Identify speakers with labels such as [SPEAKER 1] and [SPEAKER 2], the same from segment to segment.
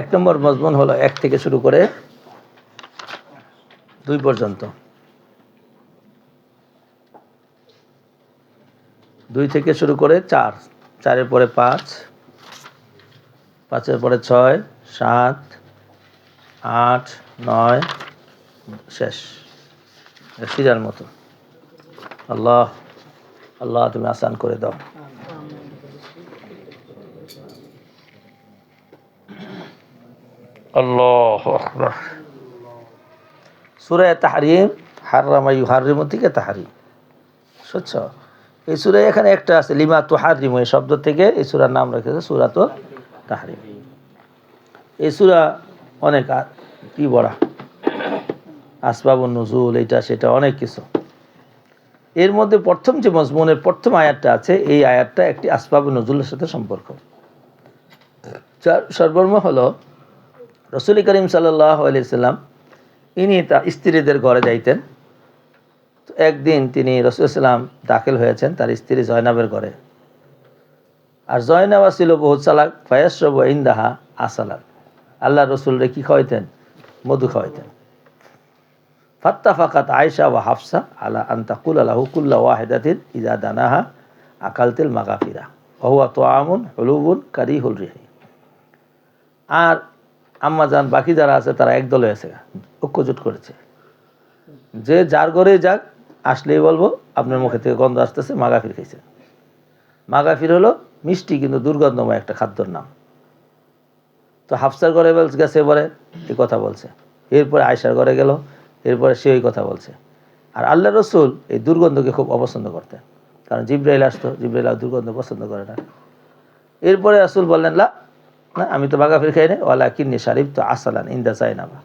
[SPEAKER 1] এক নম্বর মজমুন হলো এক থেকে শুরু করে দুই পর্যন্ত। দুই থেকে শুরু করে চার, চারের পরে পাঁচ, পাঁচের পরে ছয়, সাত, আট, নয়, শেষ। সিরার মতো। আল্লাহ আল্লাহ তুমি আসান করে দাও। সুরায় তাহারিম হাররামায়ু হারিম থেকে তাহারিম। সচ্ছ এই সুরায় এখানে একটা আছে, লিমা তো হারিম এই শব্দ থেকে এই সুরার নাম রেখেছে সুরা তো তাহারিম। এই সুরা অনেক কি বড়া আসবাবুন নজুল এটা সেটা অনেক কিছু। এর মধ্যে প্রথম যে মজমুনের প্রথম আয়াতটা আছে, এই আয়াতটা একটি আসবাবুন নজুলের সাথে সম্পর্ক। সর্বর্ম হলো রসুল করিম সাল্লাহ আলিয়াল্লাম ইনি তা স্ত্রীদের ঘরে যাইতেন। তো একদিন তিনি রসুলাম দাখিল হয়েছেন তার স্ত্রী জয়নাবের ঘরে। আর জয়নাবা ছিল বহুত চালাক ফয়াসরব ইন্দাহা আসালাক। আল্লাহ রসুলরে কি খাওয়াইতেন? মধু খাওয়াইতেন। ফাত্তা ফাকাত আয়সা ওয়া হাফসা আলা আন্তাকুল আলাহু কুল্লা ওয়াহেদাতিন ইজা দানাহা আকালতিল মাগাফিরা। অহুয়া তো আমুন হলুবুন কারিহুল রিহি। আর আম্মা যান বাকি যারা আছে তারা একদল হয়েছে ঐক্যজোট করেছে। যে যার ঘরে যাক, আসলেই বলব, আপনার মুখে থেকে গন্ধ আসতেছে, মাগাফির খাইছে। মাগাফির হলো মিষ্টি কিন্তু দুর্গন্ধময় একটা খাদ্যর নাম। তো হাফসার ঘরে গেছে এবারে এই কথা বলছে। এরপরে আয়সার ঘরে গেল, এরপরে সে ওই কথা বলছে। আর আল্লাহ রসুল এই দুর্গন্ধকে খুব অপছন্দ করতেন। কারণ জিব্রাইল আসতো, জিব্রাইল দুর্গন্ধ পছন্দ করে না। এরপরে রাসুল বললেন, লা না, আমি তো বাগাফির খাই না ওয়ালা কিন্নি শারিফ তো আসালান ইন্দা জাইনাবা।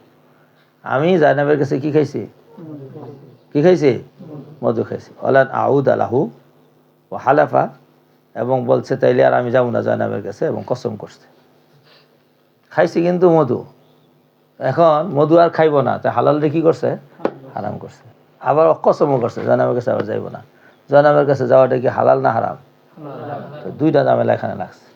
[SPEAKER 1] আমি জাইনাবের কাছে কি খাইছি? কি খাইছি? মধু খাইছি। ওলান আউদ আলাহু ও হালাফা, এবং বলছে, তাইলে আর আমি যাব না জাইনাবের কাছে এবং কসম করছে। খাইছি কিন্তু মধু। এখন মধু আর খাইব না তাই হালাল রে কি করছে? হারাম করছে। আবার অকসমও করছে জানাবের কাছে আবার যাইব না। জানাবের কাছে যাওয়াটা কি হালাল না হারাম? দুইটা ঝামেলা এখানে লাগছে।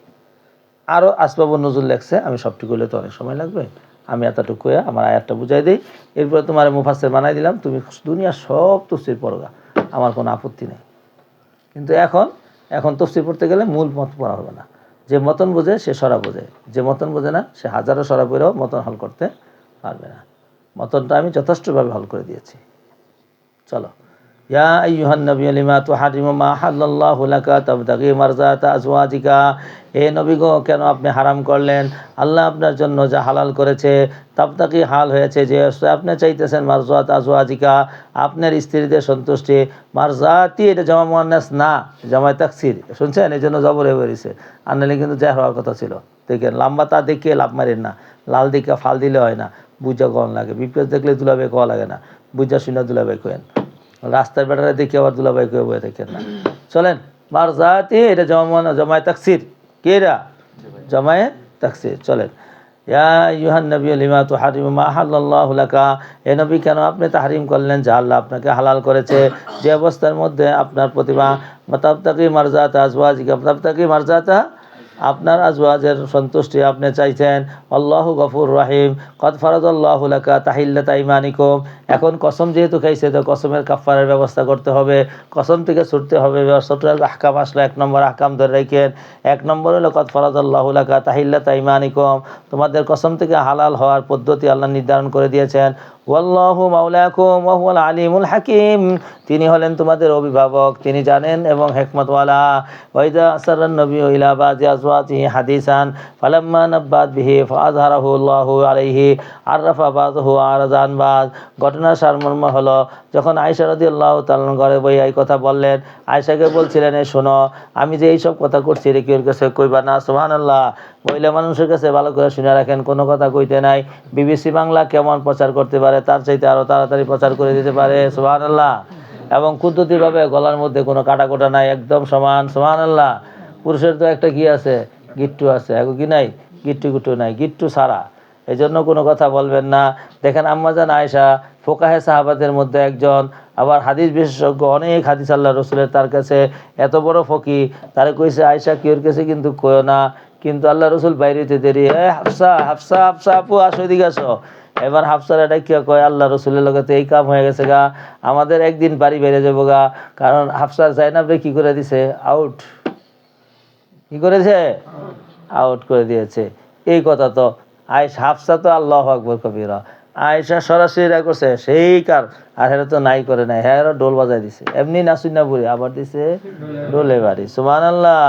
[SPEAKER 1] আরও আসবাব নজর লেখছে আমি সবটুকু হলে তো অনেক সময় লাগবে। আমি এতটুকু আমার আয়াতটা বুঝাই দিই। এরপরে তোমার মুফাসের বানাই দিলাম, তুমি দুনিয়ার সব তফসির পড়গা আমার কোনো আপত্তি নেই। কিন্তু এখন এখন তফসির পড়তে গেলে মূল মত পড়া হবে না। যে মতন বোঝে, সে সরা বোঝে। যে মতন বোঝে না, সে হাজারো সরা পড়েও মতন হল করতে পারবে না। মতনটা আমি যথেষ্টভাবে হল করে দিয়েছি। চলো। ইয়া আইয়ুহান নবী লিমা তুহারিমু মা হাল্লাল্লাহু লাকা তাবতাগি মারজাতা আজওয়াজিকা। হে নবী গো, কেন আপনি হারাম করলেন? আল্লাহ আপনার জন্য যা হালাল করেছে তাবতাকি হাল হয়েছে যে আপনি চাইতেছেন মারজাত আজওয়াজিকা, আপনার স্ত্রীদের সন্তুষ্টি। মারজাতি এটা জামা মুয়ান্নাস না জামাই তাকসির। শুনছেন? এই জন্য জবর হয়ে বেরিয়েছে আর নাহলে কিন্তু যা হওয়ার কথা ছিল। দেখেন, লম্বা তা দেখে লাভ মারেন না। লাল দিকে ফাল দিলে হয় না। বুঝা কম লাগে। বিপদ দেখলে দুলাবে কোয়া লাগে না। বুঝা শুনে দুলাবে কোয়েন রাস্তার বেটারে দেখে আবার দুলাভাই কেউ বয়ে দেখেন না। চলেন মার জাতি এটা জমা জমায় তাকসির। কে এরা জমায়ে তাকসির। চলেন। ইয়া ইউহান নবী, লিমা তো হারিম মা হাল্লাহ লাকা। এ নবী, কেন আপনি তাহারিম করলেন যে আল্লাহ আপনাকে হালাল করেছে? যে অবস্থার মধ্যে আপনার প্রতিভা মতাবতাকি মারজাতা আজওয়াজিকা, মতাবতাকি মারজাতা আপনার আজওয়াজের সন্তুষ্টি আপনি চাইছেন। আল্লাহ গফুর রাহিম। কদ লাকা তাহিল্লা ইমানিকুম এখন কসম যেহেতু খাইছে, তো কসমের কাফারের ব্যবস্থা করতে হবে। কসম থেকে ছুটতে হবে। ছোটাল আহকাম আসলো, এক নম্বর আহকাম ধরে রাখেন। এক নম্বর হলো, কদ লাকা তাহিল্লা ইমানিকুম তোমাদের কসম থেকে হালাল হওয়ার পদ্ধতি আল্লাহ নির্ধারণ করে দিয়েছেন। ওয়াল্লাহু মাওলাকুম ওয়া হুয়াল আলিমুল হাকিম। তিনি হলেন তোমাদের অভিভাবক, তিনি জানেন এবং হেকমতওয়ালা। ওয়াইদা আসারান নবী ইলা বাজি আজওয়াজিহি হাদিসান, ফালাম্মা নাব্বাত বিহি ফাযহারাহু আল্লাহু আলাইহি, আররাফা বাযহু আরজান বাজ ঘটনার সারমর্ম হলো, যখন আয়েশা রাদিয়াল্লাহু তাআলা ঘরে বই এই কথা বললেন, আয়েশাকে বলছিলেন এই শোনো, আমি যে এইসব কথা করছি, এটা কেউ কাছে কইবা না? সুবহানাল্লাহ। মহিলা মানুষের কাছে ভালো করে শুনে রাখেন, কোনো কথা কইতে নাই। বিবিসি বাংলা কেমন প্রচার করতে পারে? তার চাইতে আরও তাড়াতাড়ি প্রচার করে দিতে পারে, সুবহানাল্লাহ। এবং কুদ্দুতিভাবে গলার মধ্যে কোনো কাটাকোটা নাই, একদম সমান, সুবহানাল্লাহ। পুরুষের তো একটা কি আছে? গিট্টু আছে। এখন কি নাই? গিট্টু গুট্টু নাই, গিট্টু সারা এই জন্য কোনো কথা বলবেন না। দেখেন আম্মাজান আয়সা ফোকাহে সাহাবাদের মধ্যে একজন, আবার হাদিস বিশেষজ্ঞ, অনেক হাদিস আল্লাহ রসুলের তার কাছে এত বড় ফকি, তারে কইছে আয়সা কেউর কাছে কিন্তু কয়ো না? কিন্তু আল্লাহ রসুল বাইরেতে দেরি, এ হাফসা হাফসা হাফসা, আপু, আসো, এদিকে আসো। এবার হাফসার এটা কি কয়? আল্লাহ রসুলের লগতে এই কাম হয়ে গেছে গা। আমাদের একদিন বাড়ি বেড়ে যাব গা। কারণ হাফসার জাইনাবরে কি করে দিছে? আউট কি করেছে? আউট করে দিয়েছে। এই কথা তো। আয়েশ, হাফসা তো আল্লাহ আকবর কবিরা। আয়েশা সরাসরি এটা করছে। সেই কার। আর হেরা তো নাই করে নাই। হ্যাঁ ডোল বাজাই দিছে। এমনি নাসুই না বুড়ি, আবার দিছে ডোলে বাড়ি। সুমান আল্লাহ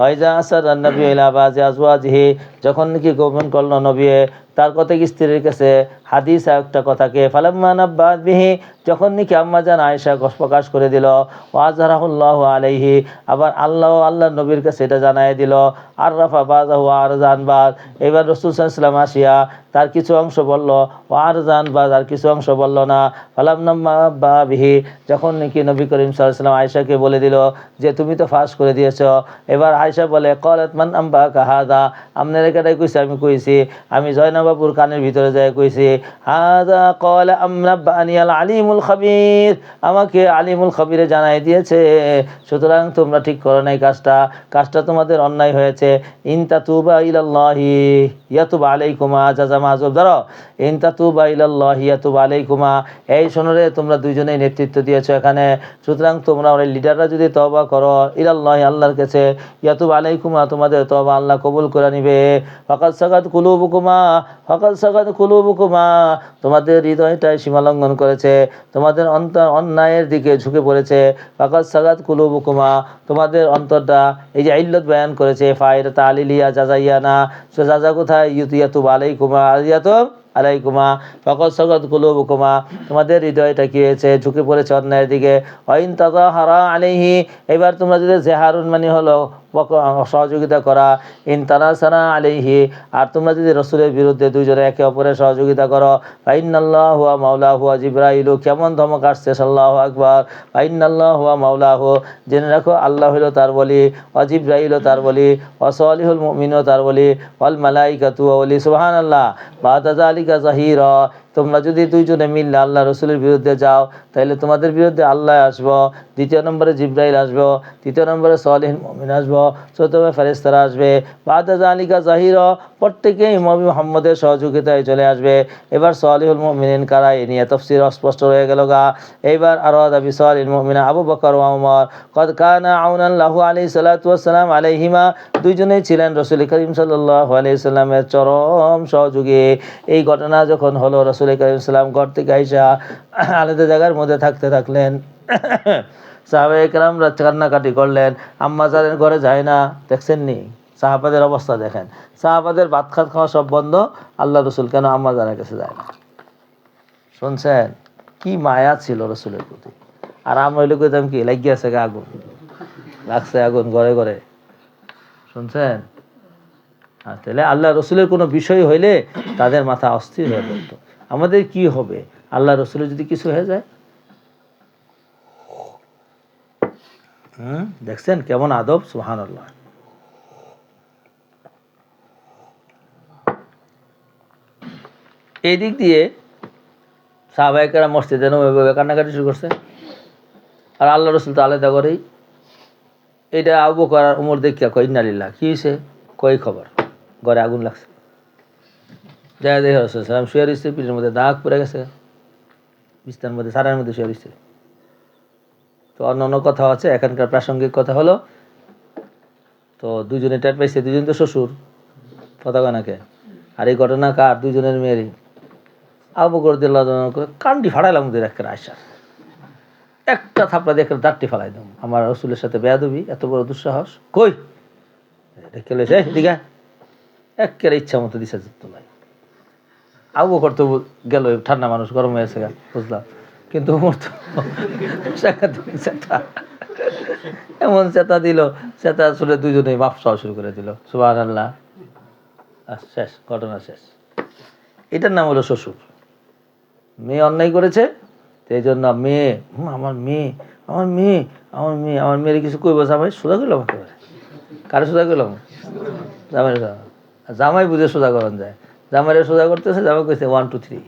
[SPEAKER 1] হয়জা আসার নবী ইলাবাজি আজওয়াজিহি। যখন নাকি গোপন করল নবী তার কথা স্ত্রীর কাছে? হাদিস একটা কথাকে, ফালাম্মা নাব্বাত বিহি যখন নাকি আম্মা জান আয়েশা প্রকাশ করে দিল ওয়াজহারাহুল্লাহ আলাইহি আবার আল্লাহ আল্লাহ নবীর কাছে এটা জানাই দিল আর রাফা বাজাহু আর জানবাদ এবার রসুল সাল্লাম আসিয়া তার কিছু অংশ বলল ও আর জানবাদ আর কিছু অংশ বলল না ফালাম নাম্মা বিহি যখন নাকি নবী করিম সাল্লাম আয়েশাকে বলে দিল যে, তুমি তো ফাঁস করে দিয়েছ এবার আয়েশা বলে, কলাত মান আম্বা কাহাদা আপনার এটাই কইছি, আমি কইছি, আমি জয়নাবাবুর কানের ভিতরে যাই কইছি হাদা কল আমরা বানিয়াল আলিমুল খাবির। আমাকে আলিমুল খাবিরে জানাই দিয়েছে, সুতরাং তোমরা ঠিক করো নাই কাজটা কাজটা তোমাদের অন্যায় হয়েছে। ইনতা তুবা ইলাল্লাহি ইয়াতুবা আলাইকুমা জাজা মাহজুব ধরো ইনতা তুবা ইলাল্লাহি ইয়াতুবা আলাইকুমা। এই শোনরে তোমরা দুইজনেই নেতৃত্ব দিয়েছ এখানে। সুতরাং তোমরা ওই লিডাররা যদি তবা করো, ইলাল্লাহি আল্লাহর কাছে, ইয়াতুব আলাইকুমা তোমাদের তবা আল্লাহ কবুল করে নিবে। ফকাত সাকাত কুলুবুকুমা ফকাত সাকাত কুলুবুকুমা। তোমাদের হৃদয়টাই সীমালঙ্ঘন করেছে, তোমাদের অন্তর অন্যায়ের দিকে ঝুঁকে পড়েছে। ফাকাত সাগাত কুলুবুকুমা, তোমাদের অন্তরটা এই যে ইল্লত বয়ান করেছে, ফায়রা তালিলিয়া জাজাইয়া না সে জাজা কোথায়? ইউতিয়াতুব আলাইকুমা আলিয়াতুব আলাইকুমা। ফকত সগত কুলুবুকুমা, তোমাদের হৃদয়টা কি হয়েছে? ঝুঁকে পড়েছে অন্যায়ের দিকে। অইন তাজা হারা আলাইহি, এবার তোমরা যদি জেহারুন মানে হলো সহযোগিতা করা। ইন তানাসানা আলাইহি, আর তোমরা যদি রসুলের বিরুদ্ধে দুইজনে একে অপরের সহযোগিতা করো ফাইনাল্লাহ হুয়া মাওলা হুয়া জিব্রাইলু, কেমন ধমক আসছে সাল্লাহ আকবর। ফাইনাল্লাহ হুয়া মাওলা হু জেনে রাখো, আল্লাহ হইল তার বলি অজিব্রাইল তার বলি অসলিহুল মুমিনও তার বলি অল মালাইকাতু বলি সুবাহান আল্লাহ বাদাজা আলিকা জাহির তোমরা যদি দুইজনে মিললে আল্লাহ রসুলের বিরুদ্ধে যাও তাহলে তোমাদের বিরুদ্ধে আল্লাহ আসব, দ্বিতীয় নম্বরে জিব্রাইল আসব, তৃতীয় নম্বরে সলিহীন মমিন আসব, চতুর্থ ফেরেস্তারা আসবে বাদাজা আলিকা জাহির, প্রত্যেকেই মবি মোহাম্মদের সহযোগিতায় চলে আসবে। এবার সলিহুল মুমিনিন কারা? এ নিয়ে তফসির অস্পষ্ট হয়ে গেল গা। এইবার আরও দাবি সলিল মুমিনা আবু বকর ওয়া উমর। কদ কানা আউনান লাহু আলাইহি সাল্লাতু ওয়াসসালাম আলাইহিমা দুইজনেই ছিলেন রসুল করিম সাল্লাল্লাহু আলাইহি সাল্লামের চরম সহযোগী। এই ঘটনা যখন হলো, রসুল করিম সাল্লাম ঘর থেকে আইসা আলাদা জায়গার মধ্যে থাকতে থাকলেন। সাহাবে একরামরা কান্নাকাটি করলেন, আম্মা জানের ঘরে যায় না দেখছেন নি সাহাবাদের অবস্থা দেখেন। সাহাবাদের ভাত খাত খাওয়া সব বন্ধ, আল্লাহ রসুল কেন আম্মা জানের কাছে যায় না? শুনছেন? কি মায়া ছিল রসুলের প্রতি। আর আমরা কইতাম কি লাগিয়ে আছে গা আগুন। লাগছে আগুন ঘরে ঘরে। শুনছেন? আর তাহলে আল্লাহ রসুলের কোনো বিষয় হইলে তাদের মাথা অস্থির হয়ে পড়তো। আমাদের কি হবে? আল্লাহ রসুলের যদি কিছু হয়ে যায়? হুম দেখছেন কেমন আদব? সুহান আল্লাহ এই দিক দিয়ে সাহবাহিকেরা মসজিদে নবীভাবে কান্নাকাটি শুরু করছে। আর আল্লাহ রসুল তো আলাদা করেই এটা আবু করার উমর দেখিয়া কই নালিল্লা কি হয়েছে কই খবর? ঘরে আগুন লাগছে। যাই দেখে রসুল সালাম শুয়ে রয়েছে পিঠের মধ্যে দাগ পড়ে গেছে। বিস্তার মধ্যে সারার মধ্যে শুয়ে রয়েছে তো অন্য অন্য কথা আছে, এখানকার প্রাসঙ্গিক কথা হলো, তো দুজনে টের পাইছে দুজন তো শ্বশুর পতাকানাকে আর এই ঘটনা কার? দুজনের মেয়েরই। আবু করে দিল কান্ডি ফাড়াইলাম ওদের একটা আয়সা একটা থাপড়া একটা দাঁতটি ফালাই দাম আমার রসুলের সাথে বেয়াদবি, এত বড় দুঃসাহস। কই? কেলে সে দিঘা একেবারে ইচ্ছা মতো দিছে তোলাই আবু বকর তো গেল, ঠান্ডা মানুষ, গরম হয়েছে গা, বুঝলাম। কিন্তু এমন চেতা দিল, চেতা আসলে দুজনেই মাপ চাওয়া শুরু করে দিল। সুবাহ আল্লাহ শেষ, ঘটনা শেষ। এটার নাম হলো শ্বশুর। মেয়ে অন্যায় করেছে তো এই জন্য মেয়ে আমার মেয়ে আমার মেয়ে আমার মেয়ে আমার মেয়ের কিছু কইব জামাই সোজা করলাম একেবারে কারে সোজা করলাম জামাই জামাই বুঝে সোজা করান যায়। জামাইরে সোজা করতেছে জামাই কইছে ওয়ান টু থ্রি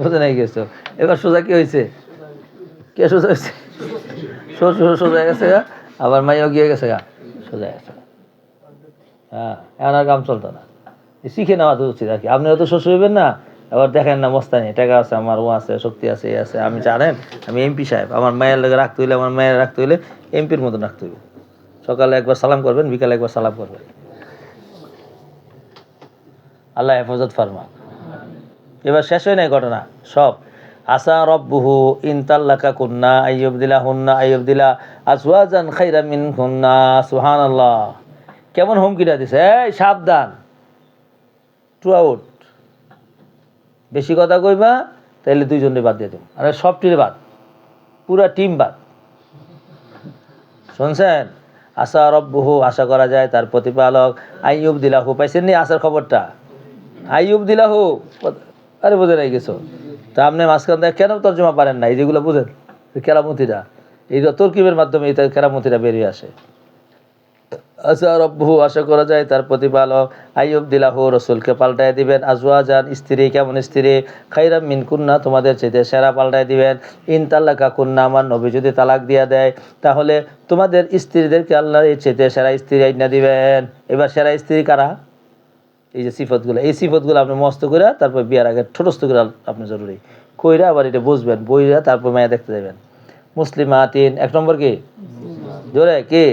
[SPEAKER 1] বুঝে নাই গেছো এবার সোজা কি হয়েছে কে সোজা হয়েছে শ্বশুর সোজা গেছে গা, আবার মাইও গিয়ে গেছে গা। সোজা গেছে হ্যাঁ এখন আর কাম চলতো না। শিখে নেওয়া তো উচিত আর কি। আপনিও তো শ্বশুর হইবেন না। আবার দেখেন না, মস্তানি, টাকা আছে, আমার ও আছে, শক্তি আছে এই আছে। আমি জানেন, আমি এমপি সাহেব, আমার মায়ের লোক রাখতে হইলে, আমার মায়ের রাখতে হইলে এমপির মতন রাখতে হইবে। সকালে একবার সালাম করবেন, বিকালে একবার সালাম করবেন। আল্লাহ হেফাজত ফার্মা এবার শেষ হয় নাই ঘটনা? সব। আসা রব্বুহু ইনতাল্লাকা কুন্না আইয়ুব দিলা হুন্না আইয়ুব দিলা আসওয়াজান খাইরা মিন হুন্না সুবহানাল্লাহ। কেমন হুমকিটা দিছে? এই সাবধান। টু আউট। বেশি কথা কইবা, তাইলে দুইজনে বাদ দিয়ে দেব। আরে সব টির বাদ। পুরা টিম বাদ। শুনছেন? আশা রব্বুহু, আশা করা যায় তার প্রতিপালক আইয়ুব দিলাহু। পাইছেন নি আশার খবরটা? আইয়ুব দিলাহু? আরে বোঝে নাই গেছো তা আপনি মাঝখান থেকে কেন তর্জমা পারেন না এই যেগুলো বুঝেন কেরামতিরা। এই তর্কিবের মাধ্যমে এই কেরামতিরা বেরিয়ে আসে। রব্বহু আশা করা যায় তার প্রতিপালক আইয়ুব দিলাহু রসুলকে পাল্টায় দিবেন আজওয়াজান স্ত্রী কেমন স্ত্রী খাইরাম মিন কুন্না তোমাদের চেতে সেরা পাল্টায় দিবেন ইন তাল্লাকা আমার নবী যদি তালাক দিয়া দেয় তাহলে তোমাদের স্ত্রীদেরকে আল্লাহ এই চেতে সেরা স্ত্রী আইনা দিবেন এবার সেরা স্ত্রী কারা এই যে সিফতগুলো এই সিফতগুলো আপনি মস্ত করে তারপর বিয়ার আগে ছোটস্থ করে আপনি জরুরি কইরা আবার এটা বুঝবেন বইরা তারপর মায়া দেখতে যাবেন মুসলিমা তিন এক নম্বর কি জোরে, কি?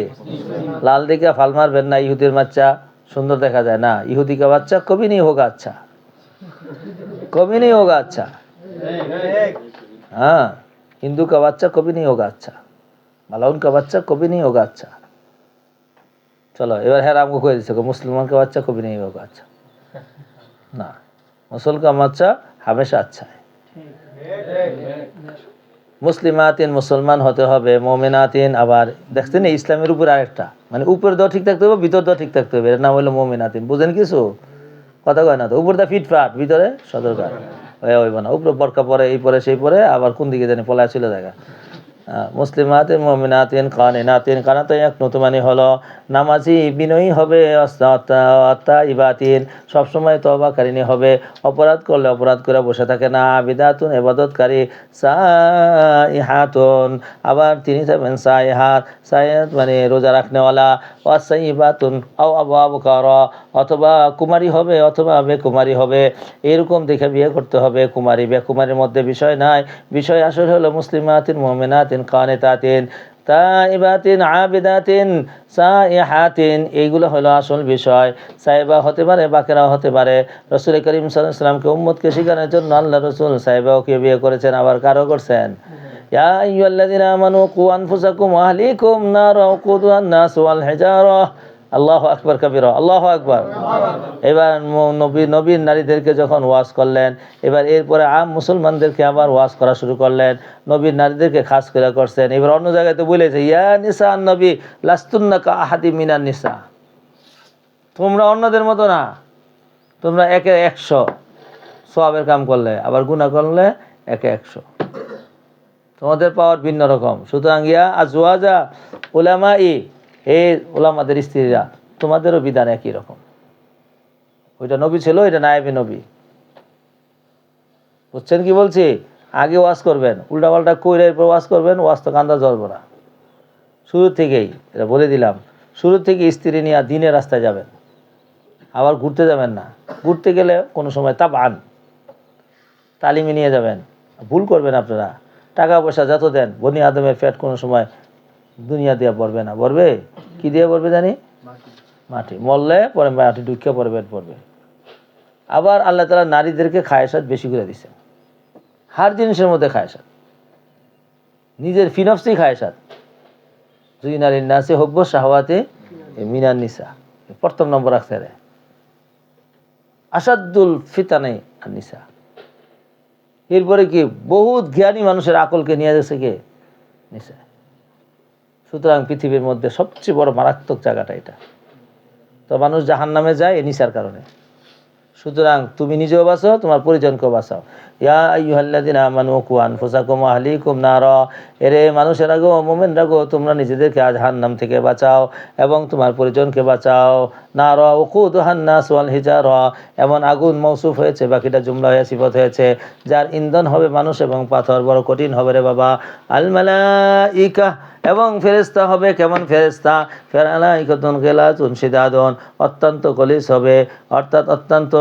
[SPEAKER 1] লাল দিকে ফাল মারবেন না, ইহুদির বাচ্চা। সুন্দর দেখা যায় না। ইহুদি কা বাচ্চা কবি নেই হোক আচ্ছা। কবি নেই হোক আচ্ছা। হ্যাঁ হিন্দু কা বাচ্চা কবি নেই হোক আচ্ছা। মালাউন কা বাচ্চা কবি নেই হোক আচ্ছা। চলো, এবার হ্যাঁ আমাকে কয়ে দিচ্ছে মুসলমানকে বাচ্চা কবি নেই হোক আচ্ছা। না মুসলকা বাচ্চা হামেশা আচ্ছা মুসলিমাতিন মুসলমান হতে হবে, মোমেনাতিন আবার, দেখছেন ইসলামের উপর আরেকটা মানে উপর দেওয়া ঠিক থাকতে হবে, ভিতর দেওয়া ঠিক থাকতে হবে, এর নাম হলো মোমেনাতিন, বুঝেন কিছু? কথা কয় না তো, উপর দা ফিটফাট, ভিতরে সদরকার ওই ওই না, উপরে বরকা পরে, এই পরে, সেই পরে, আবার কোন দিকে জানি পলায় ছিল দেখা মুসলিমাতিন মমিনাতিন, কানিনাতিন কানাতে এক নতুমানি হলো নামাজি বিনয়ী হবে অত্তা ইবাতিন সবসময় তবাকারিনী হবে। অপরাধ করলে অপরাধ করে বসে থাকে না। আবিদাতুন এবাদতকারী সাইহাতুন। আবার তিনি থাকবেন সাইহাত। সাইহাত মানে রোজা রাখনেওয়ালা। ওয়াসাইবাতুন, আও আবু আবু কর অথবা কুমারী হবে, অথবা বেকুমারী হবে। এরকম দেখে বিয়ে করতে হবে। কুমারী, বেকুমারীর মধ্যে বিষয় নাই। বিষয় আসলে হলো মুসলিমাতিন সালিহাতিন কানেতাতিন তাইবাতিন এইগুলো হলো আসল বিষয়। সাইবা হতে পারে বাকেরা হতে পারে। রসুল করিম সালামকে উম্মদকে শিখানোর জন্য আল্লাহ রসুল সাইবাও কে বিয়ে করেছেন আবার কারও করছেন। ইয়া আইয়ুহাল্লাযীনা আমানু কুয়ান ফুসাকুম ওয়া আহলিকুম না ওয়া কুদুহান নাস ওয়াল আল্লাহ আকবর কাবির, আল্লাহ আকবর। এবার নবী নবীন নারীদেরকে যখন ওয়াশ করলেন, এবার এরপরে আম মুসলমানদেরকে আবার ওয়াশ করা শুরু করলেন, নবীর নারীদেরকে খাস করে করছেন। এবার অন্য জায়গায় তো বলেছে ইয়া নিসা নবী, লাস্তুন্না কা আহাদি মিনান নিসা। তোমরা অন্যদের মতো না, তোমরা একে একশো সবের কাম করলে, আবার গুণা করলে একে একশো। তোমাদের পাওয়ার ভিন্ন রকম। সুতরাং ইয়া আজওয়াজা ওলামা ই হে ওলামাদের স্ত্রীরা, তোমাদেরও বিধান একই রকম। ওইটা নবী ছিল, এটা নায়েবে নবী। বুঝছেন কি বলছি? আগে ওয়াজ করবেন, উল্টাপাল্টা কইরে এরপর ওয়াজ করবেন, ওয়াজ তো কান্দা জ্বলবো না। শুরু থেকেই, এটা বলে দিলাম, শুরু থেকে স্ত্রী নিয়ে দিনের রাস্তায় যাবেন। আবার ঘুরতে যাবেন না। ঘুরতে গেলে কোনো সময় তা বান তালিমে নিয়ে যাবেন। ভুল করবেন আপনারা। টাকা পয়সা যত দেন, বনি আদমের ফ্যাট কোনো সময় দুনিয়া দিয়ে পড়বে না। পড়বে? কি দিয়ে পড়বে জানি? মাটি। মরলে পরে মাটি ঢুকে পরে পেট পড়বে আবার আল্লাহ তালা নারীদেরকে খায়সাত বেশি করে দিছে হার জিনিসের মধ্যে খায়সাত নিজের ফিনফসি খায়সাত দুই নারীর নাচে হব্য শাহওয়াতে মিনার নিসা। প্রথম নম্বর রাখতে রে আসাদুল ফিতানে আর নিসা। এরপরে কি? বহুত জ্ঞানী মানুষের আকলকে নিয়ে যাচ্ছে কে? নিসা। সুতরাং পৃথিবীর মধ্যে সবচেয়ে বড় মারাত্মক জায়গাটা এটা। তো মানুষ জাহান নামে যায় এ নিশার কারণে। সুতরাং তুমি নিজেও বাঁচাও, তোমার পরিজনকেও বাঁচাও। ইয়া আইয়ুহাল্লাযিনা আমানু কু আনফুসাকুম আহলিকুম নারা। এরে মানুষেরা গো, মুমিনরা গো, তোমরা নিজেদেরকে আজ জাহান্নাম থেকে বাঁচাও এবং তোমার পরিজনকে বাঁচাও। নারা ওকুদুহান নাস ওয়াল হিজারা। এমন আগুন মৌসুফ হয়েছে, বাকিটা জুমলা হয়ে সিফত হয়েছে, যার ইন্ধন হবে মানুষ এবং পাথর বড় কঠিন হবে রে বাবা। আল মালাইকা, এবং ফেরেস্তা হবে কেমন ফেরেস্তা ফেরালাইকতন গেলাতুন সিদাদন অত্যন্ত কলিস হবে। অর্থাৎ অত্যন্ত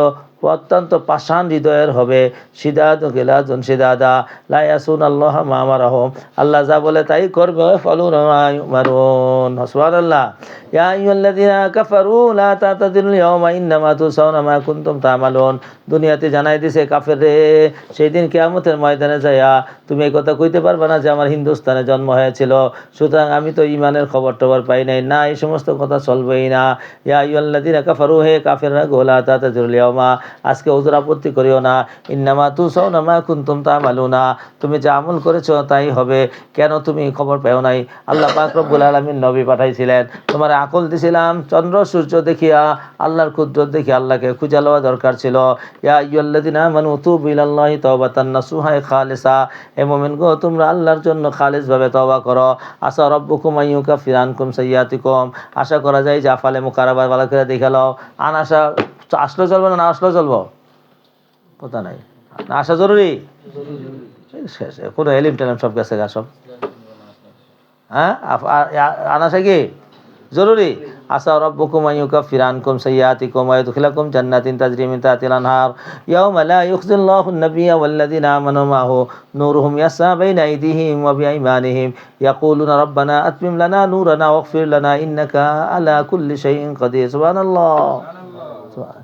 [SPEAKER 1] অত্যন্ত পাষাণ হৃদয়ের হবে। সিদাদ গেলাজন সিদাদা। লাইয়াসুন আল্লাহ মামারাহম আল্লাহ যা বলে তাই করবে। ফলুন মারুন হসবান আল্লাহ ইয়া আইয়ুহাল্লাযীনা কাফারু লা তাতাদিরুল ইয়াওমা ইন্নামা তুসাউনা মা কুনতুম তা'মালুন। দুনিয়াতে জানাই দিছে কাফের রে সেই দিন কিয়ামতের ময়দানে যায়া তুমি এই কথা কইতে পারবে না যে আমার হিন্দুস্তানে জন্ম হয়েছিল। সুতরাং আমি তো ইমানের খবর টবর পাই নাই। না, এই সমস্ত কথা চলবেই না। ইয়া আইয়ুহাল্লাযীনা কাফারু, হে কাফেররা গোলা তাতাদিরুল ইয়াওমা আজকে ওজোর আপত্তি করিও না। ইন্নামা তুসাউনা মা কুনতুম তা'মালুনা। তুমি যা আমল করেছ তাই হবে। কেন তুমি খবর পেও নাই? আল্লাহ পাক আলামিন নবী পাঠাইছিলেন। তোমার আকল দিছিলাম, চন্দ্র, সূর্য দেখিয়া, আল্লাহর কুদরত দেখি আল্লাহকে খুঁজে লওয়া দরকার ছিল। ইয়া আইয়ুহাল্লাযীনা আমানু তুবু ইলাল্লাহি তাওবাতান নাসুহা খালিসা। হে মুমিন গো, তোমরা আল্লাহর জন্য খালিস ভাবে তওবা করো। আসা রব্বুকুম আইয়ুকাফির আনকুম সাইয়্যাতিকুম। আশা করা যায় যে আফালে মুকারাবার ভালো করে লও। আনাশা আসলেও চলবে না না আসলেও চলবো? কথা নাই। না আসা জরুরি? শেষ কোনো এলিম টেলিম সব গেছে গা সব। হ্যাঁ? আফ- আ- আ- আনাসা কি? জরুরি? আসা রব্বুকুম আইয়ুকাফির আনকুম সাইয়্যাতিকুম ওয়া ইদখিলাকুম জান্নাতিন তাজরি মিন তাহতিল আনহার। ইয়াওমা লা ইউখজিল্লাহু আন-নাবিয়্যা ওয়াল্লাযীনা আমানু মা'হু নূরুহুম ইয়াসআ বাইনা আইদিহিম ওয়া বিআইমানিহিম। ইয়াকুলুনা রাব্বানা আতমিম লানা নূরানা ওয়াগফির লানা ইন্নাকা আলা কুল্লি শাইইন কাদির সুবহানাল্লাহ।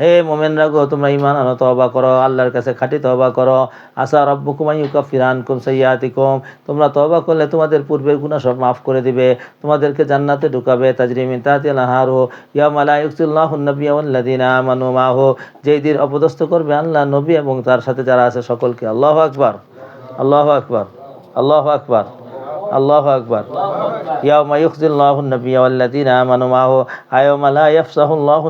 [SPEAKER 1] হে মোমেনরা গো, তোমরা ইমান আনো, তওবা করো, আল্লাহর কাছে খাঁটি তওবা করো। আসা রব্বুকুম আইয়ুকাফির আনকুম সাইয়্যাতিকুম। তোমরা তওবা করলে তোমাদের পূর্বের গুনাহ সব মাফ করে দিবে, তোমাদেরকে জান্নাতে ঢুকাবে। তাজরি মিন তাহতিল আনহারু, ইয়াউমা লা ইউকসিল্লাহু আন-নাবিয়্যা ওয়াল্লাযীনা আমানু মাহু। যেই দিন অপদস্থ করবে আল্লাহ, নবী এবং তার সাথে যারা আছে, সকলকে আল্লাহু আকবার আল্লাহু আকবার আল্লাহু আকবার। আল্লাহু আকবার। ইয়াউমা ইউখজিল্লাহু আন-নাবিয়্যা ওয়াল্লাযীনা আমানু মাহু, আয়াউমা লা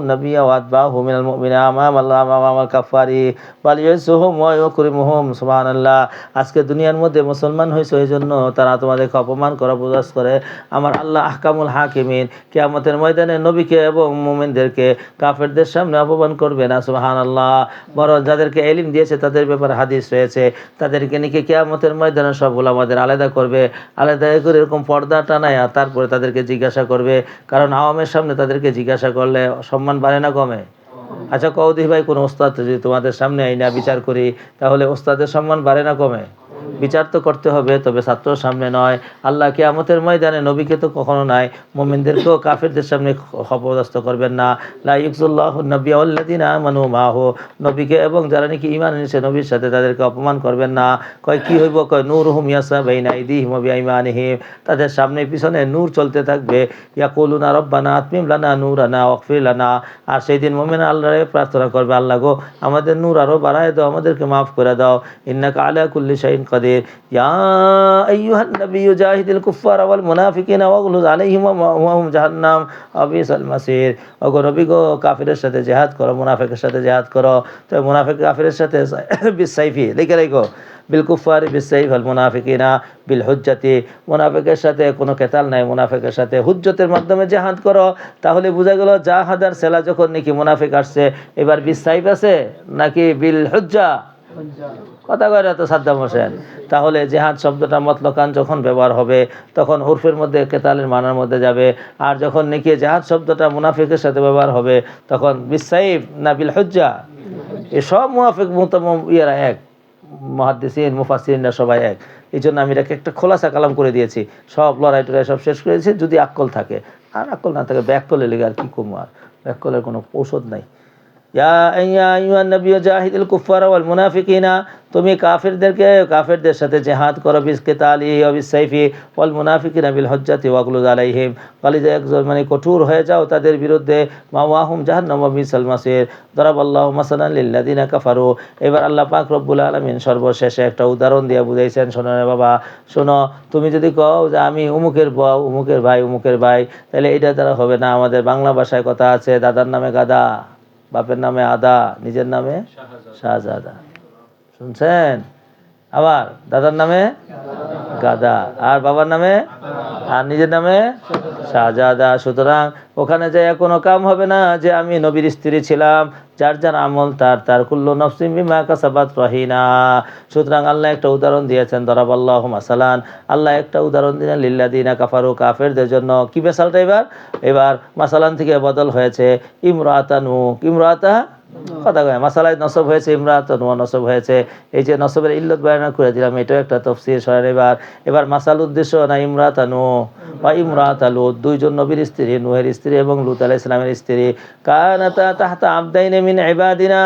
[SPEAKER 1] আন-নাবিয়্যা ওয়া আতবাহু মিনাল আমামাল বাল ইয়াসুহুম ওয়া ইউকরিমুহুম, সুবহানাল্লাহ। আজকে দুনিয়ার মধ্যে মুসলমান হয়েছে এই জন্য তারা তোমাদেরকে অপমান করা প্রয়াস করে। আমার আল্লাহ আহকামুল হাকিমিন, কিয়ামতের ময়দানে নবীকে এবং মুমিনদেরকে কাফেরদের সামনে অপমান করবে না, সুবহানাল্লাহ। বড় যাদেরকে এলিম দিয়েছে তাদের ব্যাপারে হাদিস রয়েছে। তাদেরকে নিয়ে কিয়ামতের ময়দানে সবগুলো আমাদের আলাদা করবে। আলাদা করে এরকম পর্দা টানায় আর তারপরে তাদেরকে জিজ্ঞাসা করবে। কারণ আওয়ামের সামনে তাদেরকে জিজ্ঞাসা করলে সম্মান বাড়ে না কমে? আচ্ছা কৌদি ভাই, কোনো ওস্তাদ যদি তোমাদের সামনে আইনা বিচার করি, তাহলে ওস্তাদের সম্মান বাড়ে না কমে? বিচার তো করতে হবে, তবে ছাত্রর সামনে নয়। আল্লাহ কিয়ামতের ময়দানে নবীকে তো কখনো নাই। মোমিনদেরকেও কাফেরদের সামনে অপদস্থ করবেন না। লা ইউকজুল্লাহ নবী আল্লাদিন আমানু মাহু। নবীকে এবং যারা নাকি ইমান এনেছে নবীর সাথে তাদেরকে অপমান করবেন না। কয় কি হইব? কয় নূর হুম ইয়াসা বাইনা ইদিহিম বিআইমানিহিম। তাদের সামনে পিছনে নূর চলতে থাকবে। ইয়া ইয়াকুলুনা রব্বানা আতমিম লানা নূর আনা ওয়াগফির লানা। আর সেই দিন মুমিন আল্লাহরে প্রার্থনা করবে, আল্লাহ গো, আমাদের নূর আরও বাড়ায় দাও, আমাদেরকে মাফ করে দাও। ইন্নাকা আলা কুল্লি শাইইন কাদির। কাফিরের সাথে জিহাদ করো, মুনাফিকের সাথে জিহাদ করো। তো মুনাফিক, কাফিরের সাথে লিখে রাখো আল বিল হুজ্জাতি। মুনাফিকের সাথে কোনো কেতাল নাই, মুনাফিকের সাথে হুজ্জতের মাধ্যমে জেহাদ করো। তাহলে বোঝা গেল, জাহাদার সেলা যখন নাকি মুনাফিক আসছে, এবার বিসাইফ আছে নাকি বিল হুজ্জা। কথা কয় তো সাদ্দাম হোসেন? তাহলে জেহাদ শব্দটা মতলকান যখন ব্যবহার হবে, তখন উর্ফের মধ্যে কেতালের মানার মধ্যে যাবে। আর যখন নাকি জেহাদ শব্দটা মুনাফিকের সাথে ব্যবহার হবে, তখন বিসাইফ না বিল হুজ্জা এসব মুনাফিক মুতাম ইয়েরা এক। মহাদ্দিসিন মুফাসিনরা সবাই এক। এই জন্য আমি এটাকে একটা খোলাসা কালাম করে দিয়েছি। সব লড়াই টড়াই সব শেষ করেছি, যদি আকল থাকে। আর আকল না থাকে ব্যাক ব্যাককলে লেগে আর কি কমু আর? ব্যাককলের কোনো ঔষধ নাই। তুমি কাফিরদেরকে, কাফিরদের সাথে জেহাদ করো বিস কেতালি ওয়া বিস সাইফি ওয়াল মুনাফিকিনা বিল হজ্জাতি ওয়াগলুজ আলাইহিম। কালিজা একজন মানে কঠোর হয়ে যাও তাদের বিরুদ্ধে, মাওয়াহুম জাহান্নাম ওয়া বিসাল মাসির। দরাবাল্লাহু মাসালান লিল্লাযিনা কাফারু। এবার আল্লাহ পাক রব্বুল আলামিন সর্বশেষে একটা উদাহরণ দিয়ে বুঝাইছেন, শোনো রে বাবা, শোনো, তুমি যদি কও যে আমি উমুকের বউ, উমুকের ভাই উমুকের ভাই, তাহলে এটা দ্বারা হবে না। আমাদের বাংলা ভাষায় কথা আছে, দাদার নামে গাদা। বাপের নামে আদা নিজের নামে শাহজাদা। শুনছেন? আবার, দাদার নামে? গাদা। আর বাবার নামে? আর নিজের নামে? শাহজাদা সুতরাং ওখানে যাই কোনো কাম হবে না যে আমি নবীর স্ত্রী ছিলাম, যার যার আমল তার তার কুল্লু নফসিম বিমা কাসাবাত রহিনা। সুতরাং আল্লাহ একটা উদাহরণ দিয়েছেন দরাবাল্লাহ মাসালান আল্লাহ একটা উদাহরণ দিলেন লিল্লাদিনা কাফারু কাফেরদের জন্য। কি বেসালটা এবার? এবার মাসালান থেকে বদল হয়েছে ইমরাতা নু ইমরাতা কথা কয়, মাসালায় নসব হয়েছে ইমরাত নোয়া নসব হয়েছে। এই যে নসবের ইল্লত বায়না করে দিলাম, এটাও একটা তফসির সরেন এবার। এবার মাসাল উদ্দেশ্য, না ইমরাত আনু বা ইমরাত আলু দুইজন নবীর স্ত্রী, নুহের স্ত্রী এবং লুত আলাহ ইসলামের স্ত্রী। কানাতা তাহতা আবদাইনে মিন ইবাদিনা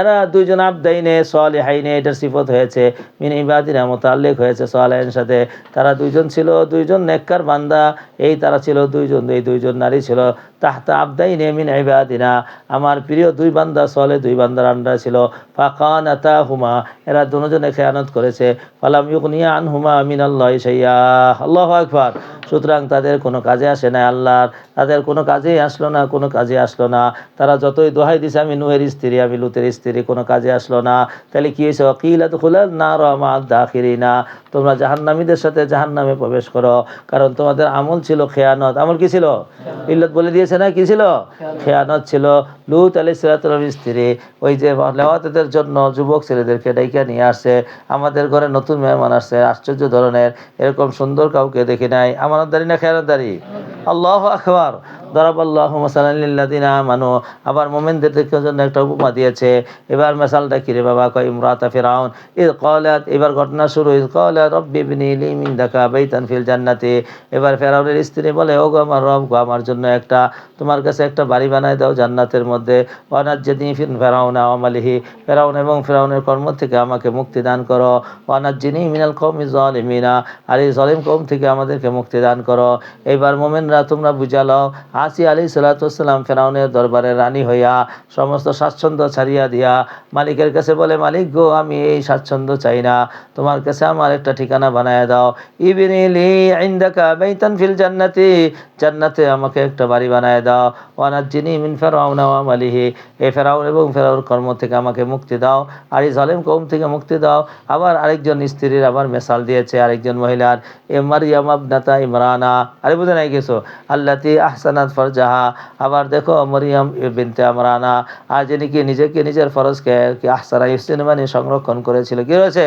[SPEAKER 1] এরা দুইজন আবদাইনে, সালেহাইনে এটার সিফত হয়েছে। মিন ইবাদিনা মোতাল্লিক হয়েছে সালেহের সাথে। তারা দুইজন ছিল, দুইজন নেককার বান্দা। এই তারা ছিল দুইজন, এই দুইজন নারী ছিল। তাহতা আবদাইনে মিন ইবাদিনা। আমার প্রিয় দুই বান্দা, সলে দুই বান্দার আন্ডা ছিল। ফাকান আতা হুমা এরা দুজনে খেয়ানত করেছে। ফালাম ইউকনিয়া আন হুমা মিন আল্লাহ সাইয়া আল্লাহ আকবার। সুতরাং তাদের কোনো কাজে আসে না আল্লাহর। তাদের কোনো কাজেই আসলো না, কোনো কাজে আসলো না। তারা যতই দোহাই দিছে, আমি নুহের স্ত্রী, আমি লুতের স্ত্রী কোনো কাজে আসলো না। তাহলে কি হয়েছে? অকিলাত খুলাল না রহমাদ দাখিরি না তোমরা জাহান্নামীদের সাথে জাহান্নামে প্রবেশ করো। কারণ তোমাদের আমল ছিল খেয়ানত। আমল কি ছিল? ইল্লত বলে দিয়েছে না? কি ছিল? খেয়ানত। ছিল। লুত আলি সিরাতুল স্ত্রী ওই যে লেওয়াতেদের জন্য যুবক ছেলেদেরকে ডাইকা নিয়ে আসছে। আমাদের ঘরে নতুন মেহমান আসছে। আশ্চর্য ধরনের। এরকম সুন্দর কাউকে দেখি নাই। আমানতদারি না খেয়ানত খেয়ানতদারি আল্লাহ আকবার। দরাবাল্লাহ মাসাল্লাদিনা মানো আবার মোমেনদের জন্য একটা উপমা দিয়েছে, এবার মেসালটা কিরে বাবা? কয়, ইমরাতা ফিরাউন। ইদ কলাত এবার ঘটনা শুরু। ইদ কলাত রব্বি বিনি লি মিন দাকা বাইতান ফিল জান্নাতি। এবার ফেরাউনের স্ত্রী বলে ও গো আমার রব গো, আমার জন্য একটা, তোমার কাছে একটা বাড়ি বানায় দাও জান্নাতের মধ্যে। যেদিন ফিন ফেরাউন আমালিহি ফেরাউন এবং ফেরাউনের কর্ম থেকে আমাকে মুক্তি দান করো। ওয়ানাজ যিনি মিনাল কম জলিমিনা আর এই জলিম কম থেকে আমাদেরকে মুক্তি দান করো। এইবার মোমেনরা তোমরা বুঝালো আসি আলী সাল্লাতাম ফেরাউনের দরবারে রানী হইয়া সমস্ত স্বাচ্ছন্দ্য ছাড়িয়া দিয়া মালিকের কাছে বলে, মালিক গো, আমি এই স্বাচ্ছন্দ্য চাই না। তোমার কাছে আমার একটা ঠিকানা বানায় দাও। ইবিনিলি আইন্দাকা বাইতান ফিল জান্নাতি। জান্নাতে আমাকে একটা বাড়ি বানায় দাও। ওয়ানার যিনি মিন ফেরাউন মালিহি এই ফেরাউন এবং ফেরাউর কর্ম থেকে আমাকে মুক্তি দাও। আর এই জালেম কৌম থেকে মুক্তি দাও। আবার আরেকজন স্ত্রীর আবার মেসাল দিয়েছে আরেকজন মহিলার। এ মারিয়াম আবনাতা ইমরানা। আরে বুঝে নাই গেছো আল্লাতি আহসানাত ফরজাহা আবার দেখো মরিয়াম বিনতে আমরানা, আর যিনি কি নিজেকে নিজের ফরজকে কি আহসানা ইহসিন মানে সংরক্ষণ করেছিল, কি রয়েছে?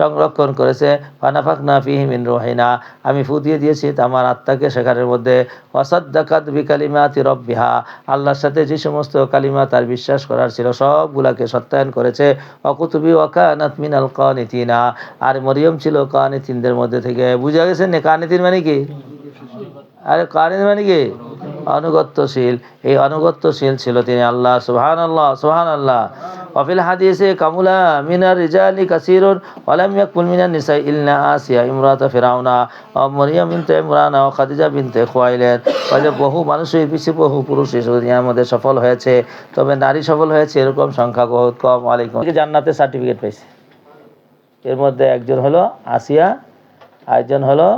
[SPEAKER 1] সংরক্ষণ করেছে। ফানাফাক না ফিহিমিন রোহিনা, আমি ফু দিয়ে দিয়েছি আমার আত্মাকে সেখানের মধ্যে। অসাদ্দাকাত বিকালিমাতি রব্বিহা, আল্লাহর সাথে যে সমস্ত কালিমা তার বিশ্বাস করার ছিল, সবগুলাকে সত্যায়ন করেছে। অকুতুবি ওয়াকানাত মিনাল কানিতিনা, আর মরিয়ম ছিল কানিতিনদের মধ্যে থেকে। বুঝা গেছে না? কানিতিন মানে কি? আরে কারিন মানে কি? অনুগত্যশীল এই অনুগত্যশীল ছিল তিনি আল্লাহ সুবহান আল্লাহ সুবহান আল্লাহ অফিল হাদিসে কামুলা মিনার রিজালি কাসিরুন ওয়ালাম ইয়াকুল মিনান নিসা ইল্লা আসিয়া ইমরাত ফিরাউনা ও মরিয়াম বিনতে ইমরানা ও খাদিজা বিনতে খোয়াইলেন। ফলে বহু মানুষই পিছিয়ে বহু পুরুষ দুনিয়ার মধ্যে সফল হয়েছে। তবে নারী সফল হয়েছে এরকম সংখ্যা বহুত কম। আলাইকুম জান্নাতের সার্টিফিকেট পেয়েছে এর মধ্যে একজন হলো আসিয়া, আরেকজন হলো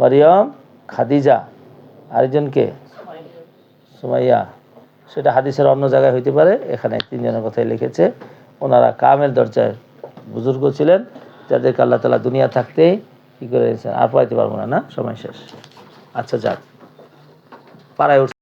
[SPEAKER 1] মরিয়ম, খাদিজা। আরেকজনকে? সুমাইয়া। সেটা হাদিসের অন্য জায়গায় হইতে পারে, এখানে তিনজনের কথাই লিখেছে। ওনারা কামের দরজায় বুজুর্গ ছিলেন, যাদেরকে আল্লাহ তালা দুনিয়া থাকতেই কী করে আর পড়াইতে পারব না না? সময় শেষ। আচ্ছা যাক। পাড়ায়